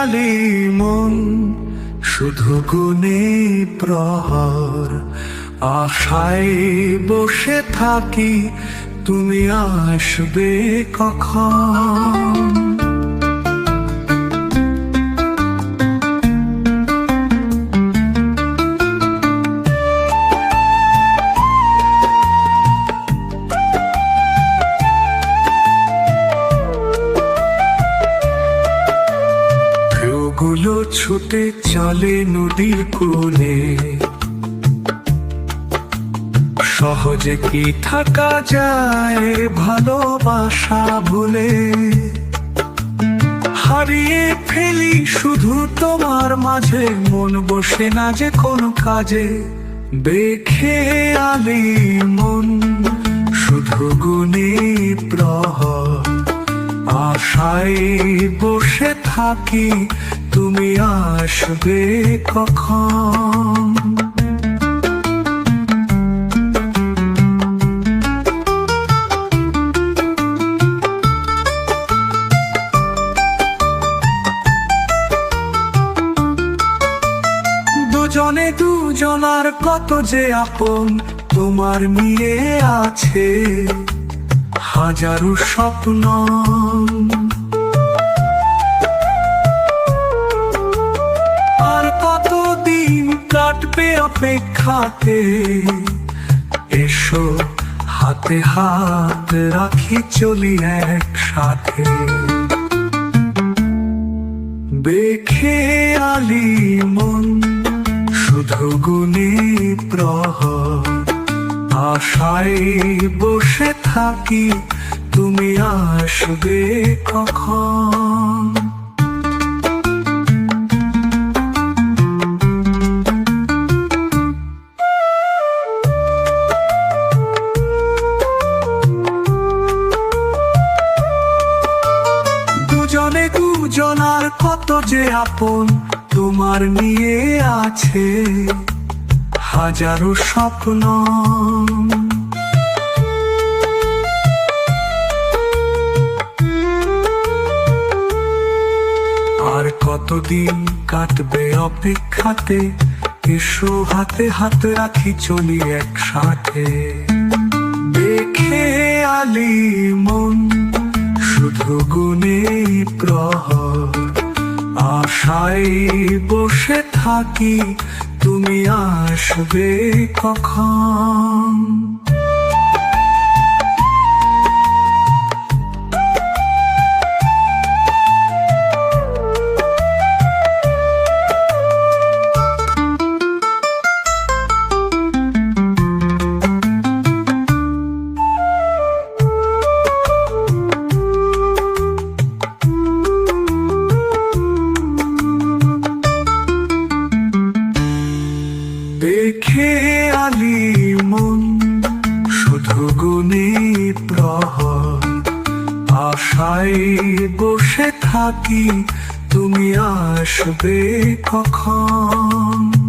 আলি মন শুধু গুনে প্রহর। আশায় বসে থাকি তুমি আসবে কখন? ঢেউগুলো ছুটে চলে নদীর কোলে সহজে কি থাকা যায় ভালোবাসা ভুলে? হারিয়ে ফেলি শুধু তোমার মাঝে, মন বসে না যে কোনো কাজে। দেখে আলি মন, শুধু গুণে প্রহর। আশায় বসে থাকি তুমি আসবে কখন? দুজনে দুজনার কত যে আপন তোমার নিয়ে আছে হাজারো স্বপ্ন। অপেক্ষাতে এসো, হাতে হাত রাখি চলি একসাথে। দেখে আলি মন, শুধু গুণে প্রহর আশায় বসে থাকি, তুমি আসবে কখন? কত যে আপন তোমার নিয়ে আছে হাজারো স্বপ্ন। আর কতদিন কাটবে অপেক্ষাতে? এসো হাতে হাতে রাখি, চলি একসাথে। দেখে আলি মন, শুধু গুণে প্রহর। আশায় বসে থাকি তুমি আসবে কখন? গুণে প্রহর আশায় বসে থাকি তুমি আসবে কখন?